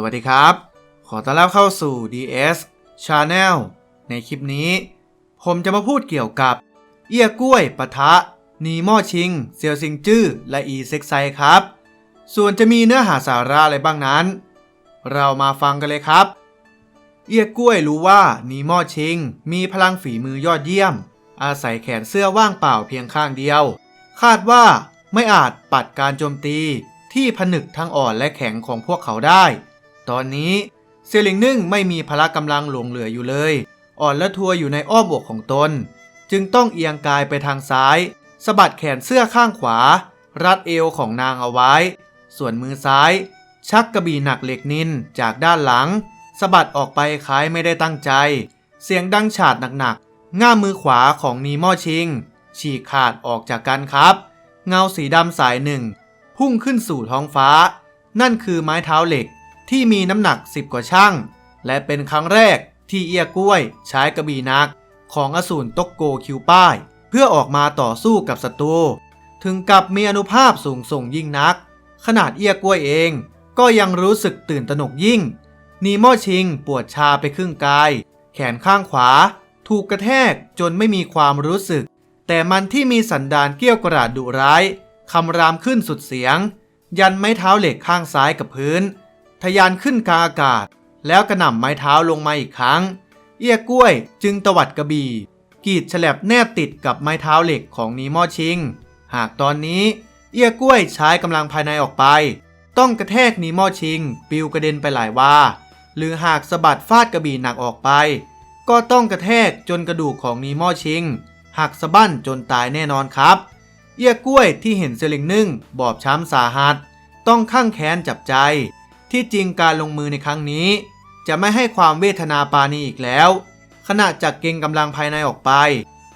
สวัสดีครับ ขอต้อนรับเข้าสู่ DS Channel ในคลิปนี้ ผมจะมาพูดเกี่ยวกับ เอี้ยกล้วยปะทะ นีมอชิง เซียวซิงจื้อ และอีเซ็กไซครับ ส่วนจะมีเนื้อหาสาระอะไรบ้างนั้น เรามาฟังกันเลยครับ เอี้ยกล้วยรู้ว่านีมอชิง มีพลังฝีมือยอดเยี่ยม อาศัยแขนเสื้อว่างเปล่าเพียงข้างเดียว คาดว่าไม่อาจปัดการโจมตีที่ผนึกทั้งอ่อนและแข็งของพวกเขาได้ ตอนนี้เซยลิงนึ่งไม่มีพละกำลังหลงเหลืออยู่เลย อ่อนและทัวอยู่ในอ้อมอกของตน จึงต้องเอียงกายไปทางซ้ายสะบัดแขนเสื้อข้างขวา รัดเอวของนางเอาไว้ ส่วนมือซ้าย ชักกระบี่หนักเหล็กนินจากด้านหลังสะบัดออกไปคล้ายไม่ได้ตั้งใจ เสียงดังฉาดหนักๆง่ามมือขวาของนีม่อชิง ฉีกขาดออกจากกันครับ เงาสีดำสายหนึ่ง พุ่งขึ้นสู่ท้องฟ้า นั่นคือไม้เท้าเหล็ก ที่มีน้ำหนัก 10 กว่าช่าง และเป็นครั้งแรกที่เอียกล้วยใช้กระบี่นัก ของอสูรตกโกคิวป้าย เพื่อออกมาต่อสู้กับศัตรูถึงกับมีอนุภาพสูงส่งยิ่งนัก ขนาดเอียกล้วยเองก็ยังรู้สึกตื่นตระหนกยิ่ง นีโมชิงปวดชาไปครึ่งกาย แขนข้างขวา ถูกกระแทกจนไม่มีความรู้สึก แต่มันที่มีสันดานเกี้ยวกราดดุร้าย คำรามขึ้นสุดเสียง ยันไม้เท้าเหล็กข้างซ้ายกับพื้น ทะยานขึ้นกาอากาศ แล้วกระหน่ำไม้เท้าลงมาอีกครั้ง เอี้ยกล้วยจึงตวัดกระบี่กีดฉลับแนบติดกับไม้เท้าเหล็กของนีมอชิง หากตอนนี้ เอี้ยกล้วยใช้กำลังภายในออกไป ต้องกระแทกนีมอชิง ปิวกระเด็นไปหลายว่า หรือหากสะบัดฟาดกระบี่หนักออกไป ก็ต้องกระแทกจนกระดูกของนีมอชิง หักสะบั้นจนตายแน่นอนครับ เอี้ยกล้วยที่เห็นเซลิงนึ่งบอบช้ำสาหัส ต้องข้างแค้นจับใจ ที่จริงการลงมือในครั้งนี้ จะไม่ให้ความเวทนาปานีอีกแล้ว ขณะจักเก่งกำลังภายในออกไป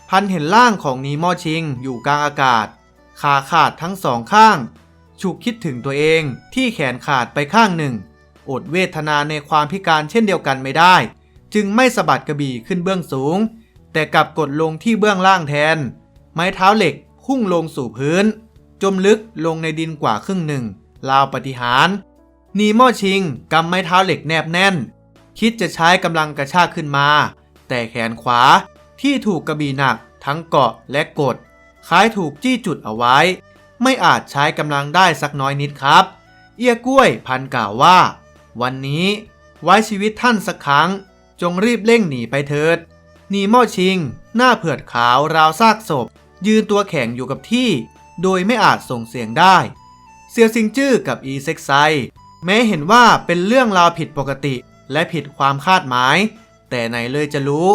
พันเห็นร่างของนีมอชิงอยู่กลางอากาศ ขาขาดทั้งสองข้าง ฉุกคิดถึงตัวเองที่แขนขาดไปข้างหนึ่ง อดเวทนาในความพิการเช่นเดียวกันไม่ได้ จึงไม่สะบัดกระบี่ขึ้นเบื้องสูง แต่กลับกดลงที่เบื้องล่างแทน ไม้เท้าเหล็กพุ่งลงสู่พื้น จมลึกลงในดินกว่าครึ่งหนึ่งราวปฏิหาร นีมอชิงกำไม้เท้าเหล็กแนบแน่น คิดจะใช้กำลังกระชากขึ้นมา แต่แขนขวาที่ถูกกระบี่หนักทั้งเกาะและกด คล้ายถูกจี้จุดเอาไว้ ไม่อาจใช้กำลังได้สักน้อยนิดครับ เอี้ยกล้วยพันกล่าวว่า วันนี้ไว้ชีวิตท่านสักครั้ง จงรีบเร่งหนีไปเถิดนีมอชิง หน้าเผือดขาวราวซากศพ ยืนตัวแข็งอยู่กับที่ โดยไม่อาจส่งเสียงได้เซียวซิงจื้อกับอีเซ็กไซ แม้เห็นว่าเป็นเรื่องราวผิดปกติ และผิดความคาดหมาย แต่ไหนเลยจะรู้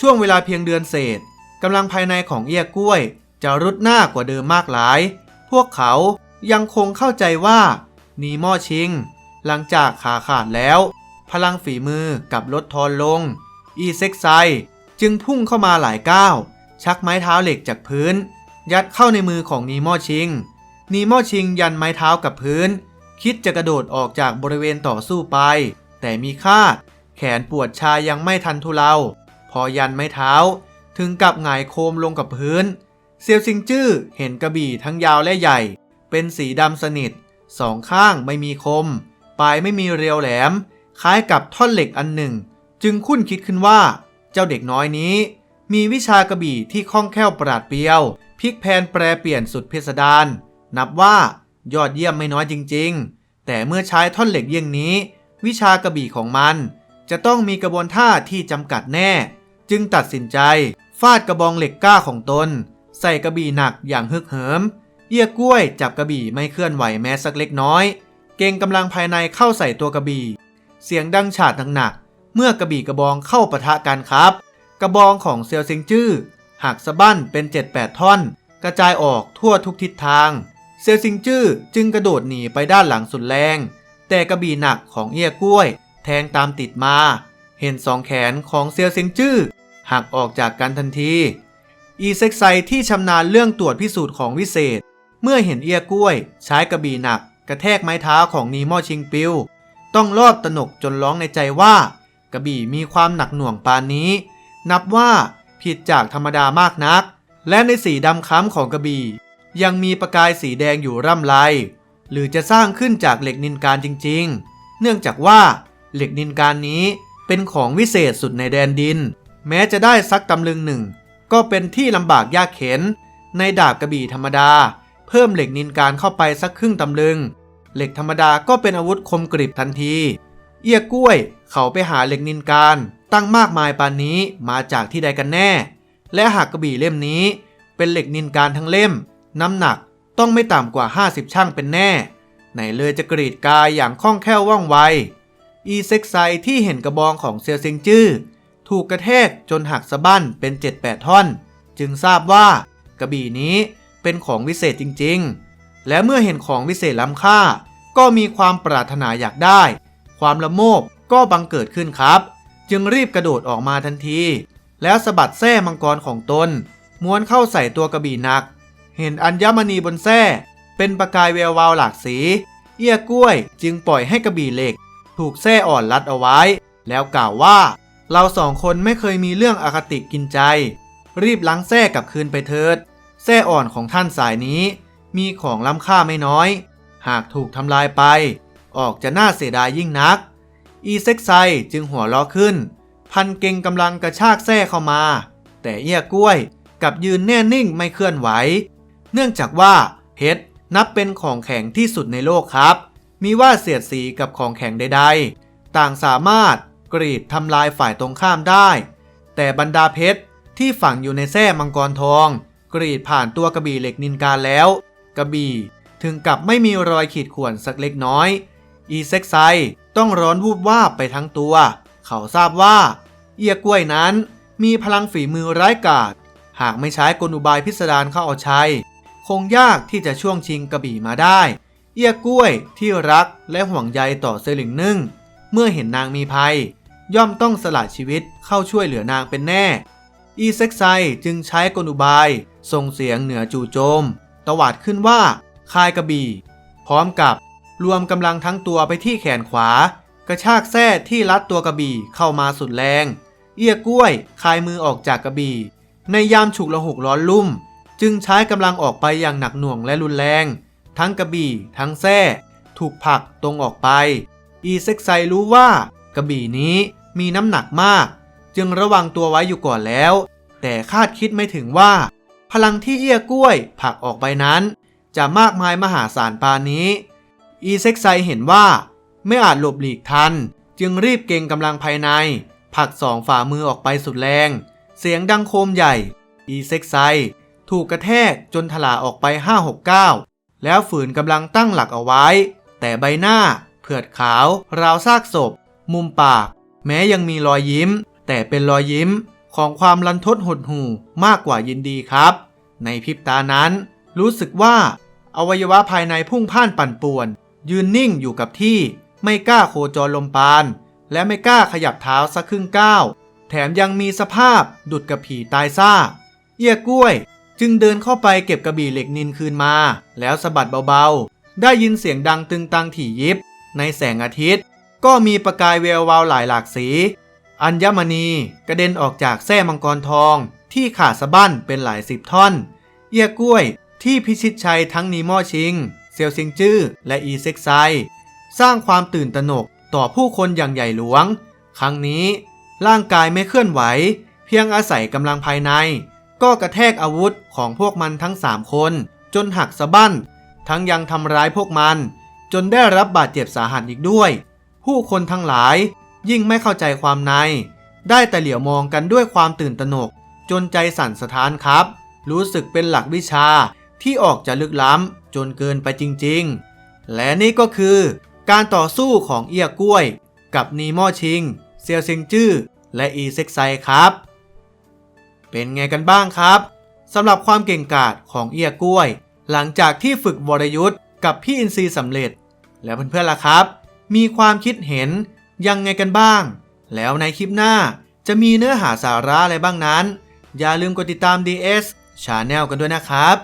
ช่วงเวลาเพียงเดือนเศษกำลังภายในของเอี้ยกล้วย จะรุดหน้ากว่าเดิมมากหลาย พวกเขายังคงเข้าใจว่านีมอชิง หลังจากขาขาดแล้ว พลังฝีมือกับลดทอนลง อีเซ็กไซจึงพุ่งเข้ามาหลายก้าว ชักไม้เท้าเหล็กจากพื้น ยัดเข้าในมือของนีมอชิง นีมอชิงยันไม้เท้ากับพื้น คิดจะกระโดดออกจากบริเวณต่อสู้ไป แต่มีคาด แขนปวดชายังไม่ทันทุเลา พอยันไม้เท้า ถึงกับหงายโคมลงกับพื้น เซียวซิงจื้อเห็นกระบี่ทั้งยาวและใหญ่ เป็นสีดำสนิท สองข้างไม่มีคม ปลายไม่มีเรียวแหลม คล้ายกับท่อนเหล็กอันหนึ่ง จึงคุ้นคิดขึ้นว่า เจ้าเด็กน้อยนี้ มีวิชากระบี่ที่คล่องแคล่วปราดเปรียวพลิกแพนแปรเปลี่ยนสุดพิสดารนับว่า ยอดเยี่ยมไม่น้อยจริง ๆ แต่เมื่อใช้ท่อนเหล็กเยี่ยงนี้ วิชากระบี่ของมัน จะต้องมีกระบวนท่าที่จำกัดแน่ จึงตัดสินใจ ฟาดกระบองเหล็กกล้าของตน ใส่กระบี่หนักอย่างฮึกเหิม เอี้ยกล้วยจับกระบี่ไม่เคลื่อนไหวแม้สักเล็กน้อย เก่งกำลังภายในเข้าใส่ตัวกระบี่ เสียงดังฉาดหนักๆเมื่อกระบี่กระบองเข้าปะทะกันครับ กระบองของเซียวซิงจื้อหักสะบั้นเป็น 7-8 ท่อน กระจายออกทั่วทุกทิศทาง เซียวซิงจื้อจึงกระโดดหนีไปด้านหลังสุดแรง แต่กระบี่หนักของเอี้ยกล้วย แทงตามติดมา เห็นสองแขนของเซียวซิงจื้อหักออกจากกันทันที อีเซ็กไซที่ชำนาญเรื่องตรวจพิสูจน์ของวิเศษ เมื่อเห็นเอี้ยกล้วย ใช้กระบี่หนัก กระแทกไม้เท้าของนีมอชิงปิว ต้องรอบตนกจนร้องในใจว่า กระบี่มีความหนักหน่วงปานนี้ นับว่าผิดจากธรรมดามากนัก และในสีดำค้ำของกระบี่ ยังมีประกายสีแดงอยู่ร่ำไร หรือจะสร้างขึ้นจากเหล็กนินการจริงเนื่องจากว่าเหล็กนินการนี้เป็นของวิเศษสุดในแดนดิน แม้จะได้สักตำลึงหนึ่ง ก็เป็นที่ลำบากยากเข็น ในดาบกระบี่ธรรมดา เพิ่มเหล็กนินการเข้าไปสักครึ่งตำลึง เหล็กธรรมดาก็เป็นอาวุธคมกริบทันที เอี้ยกล้วยเขาไปหาเหล็กนินการตั้งมากมายปานนี้มาจากที่ใดกันแน่ และหากกระบี่เล่มนี้เป็นเหล็กนินการทั้งเล่ม น้ำหนักต้องไม่ต่ำกว่า 50 ช่างเป็นแน่ ไหนเลยจะกรีดกายอย่างคล่องแคล่วว่องไว อีเซ็กไซที่เห็นกระบองของเซียวซิงจื้อถูกกระแทกจนหักสะบั้นเป็น 7-8 ท่อน จึงทราบว่ากระบี่นี้เป็นของวิเศษจริงๆ และเมื่อเห็นของวิเศษล้ำค่า ก็มีความปรารถนาอยากได้ ความละโมบก็บังเกิดขึ้นครับ จึงรีบกระโดดออกมาทันที แล้วสะบัดแส้มังกรของตน ม้วนเข้าใส่ตัวกระบี่หนัก เห็นอัญมณีบนแส้เป็นประกายแวววาวหลากสี เอี้ยกล้วยจึงปล่อยให้กระบี่เหล็ก ถูกแส้อ่อนรัดเอาไว้ แล้วกล่าวว่า เราสองคนไม่เคยมีเรื่องอคติกินใจ รีบล้างแส้กลับคืนไปเถิดแส้อ่อนของท่านสายนี้ มีของล้ำค่าไม่น้อย หากถูกทำลายไป ออกจะน่าเสียดายยิ่งนัก อีเซ็กไซจึงหัวเราะขึ้น พันเก่งกำลังกระชากแส้เข้ามา แต่เอี้ยกล้วยกับยืนแน่นิ่งไม่เคลื่อนไหว เนื่องจากว่าเพชรนับเป็นของแข็งที่สุดในโลกครับ มีว่าเสียดสีกับของแข็งใดๆ ต่างสามารถกรีดทำลายฝ่ายตรงข้ามได้ แต่บรรดาเพชรที่ฝังอยู่ในแส้มังกรทอง กรีดผ่านตัวกระบี่เหล็กนินการแล้ว กระบี่ถึงกับไม่มีรอยขีดข่วนสักเล็กน้อย อีเซ็กไซต้องร้อนวูบวาบไปทั้งตัว เขาทราบว่า เอียกล้วยนั้นมีพลังฝีมือร้ายกาจหากไม่ใช้กลอุบายพิสดารเข้าเอาชัย คงยากที่จะช่วงชิงกระบี่มาได้ เอี้ยกล้วยที่รักและห่วงใยต่อเซลิงนึ่ง เมื่อเห็นนางมีภัย ย่อมต้องสละชีวิตเข้าช่วยเหลือนางเป็นแน่ อีเซ็กไซจึงใช้กลอุบายส่งเสียงเหนือจู่โจม ตวาดขึ้นว่าคายกระบี่ พร้อมกับรวมกำลังทั้งตัวไปที่แขนขวา กระชากแส้ที่รัดตัวกระบี่เข้ามาสุดแรง เอี้ยกล้วยคายมือออกจากกระบี่ ในยามฉุกละหุกร้อนลุ่ม จึงใช้กำลังออกไปอย่างหนักหน่วงและรุนแรง ทั้งกระบี่ ทั้งแส้ถูกผลักตรงออกไป อีเซ็กไซรู้ว่ากระบี่นี้มีน้ำหนักมาก จึงระวังตัวไว้อยู่ก่อนแล้ว แต่คาดคิดไม่ถึงว่า พลังที่เอี้ยกล้วยผลักออกไปนั้น จะมากมายมหาศาลปานนี้ อีเซ็กไซเห็นว่า ไม่อาจหลบหลีกทัน จึงรีบเก่งกำลังภายในผลักสองฝ่ามือออกไปสุดแรง เสียงดังโคมใหญ่ อีเซ็กไซ ถูกกระแทกจนถลาออกไป 569 แล้วฝืนกำลังตั้งหลักเอาไว้ แต่ใบหน้า เผือดขาว ราวซากศพ มุมปาก แม้ยังมีรอยยิ้ม แต่เป็นรอยยิ้มของความรันทดหดหู่มากกว่ายินดีครับ ในพริบตานั้น รู้สึกว่า อวัยวะภายในพุ่งพ่านปั่นป่วน ยืนนิ่งอยู่กับที่ ไม่กล้าโคจรลมปาน และไม่กล้าขยับเท้าสักครึ่งก้าวแถมยังมีสภาพดุดกับผีตายซ่าเอี้ยกล้วย จึงเดินเข้าไปเก็บกระบี่เหล็กนินคืนมา แล้วสะบัดเบาๆ ได้ยินเสียงดังตึงตังถี่ยิบ ในแสงอาทิตย์ ก็มีประกายแวววาวหลายหลากสี อัญมณีกระเด็นออกจากแส้มังกรทองที่ขาดสะบั้นเป็นหลายสิบท่อนเอี้ยกล้วยที่พิชิตชัยทั้งนีมอชิง เซียวซิงจื้อและอีเซ็กไซ สร้างความตื่นตระหนกต่อผู้คนอย่างใหญ่หลวง ครั้งนี้ร่างกายไม่เคลื่อนไหว เพียงอาศัยกำลังภายใน ก็กระแทกอาวุธของพวกมันทั้งสามคน จนหักสะบั้น ทั้งยังทำร้ายพวกมัน จนได้รับบาดเจ็บสาหัสอีกด้วย ผู้คนทั้งหลายยิ่งไม่เข้าใจความใน ได้แต่เหลียวมองกันด้วยความตื่นตระหนก จนใจสั่นสะท้านครับ รู้สึกเป็นหลักวิชาที่ออกจะลึกล้ำจนเกินไปจริงๆ และนี่ก็คือการต่อสู้ของเอียกล้วย กับนีมอชิง เซียวซิงจื้อและอีเซ็กไซครับ เป็นไงกันบ้างครับสำหรับความเก่งกาจของเอียกล้วย หลังจากที่ฝึกวรยุทธ์กับพี่อินซีสำเร็จ แล้วเพื่อนๆล่ะครับ มีความคิดเห็นยังไงกันบ้าง แล้วในคลิปหน้าจะมีเนื้อหาสาระอะไรบ้างนั้น อย่าลืมกดติดตาม DS Channel กันด้วยนะครับ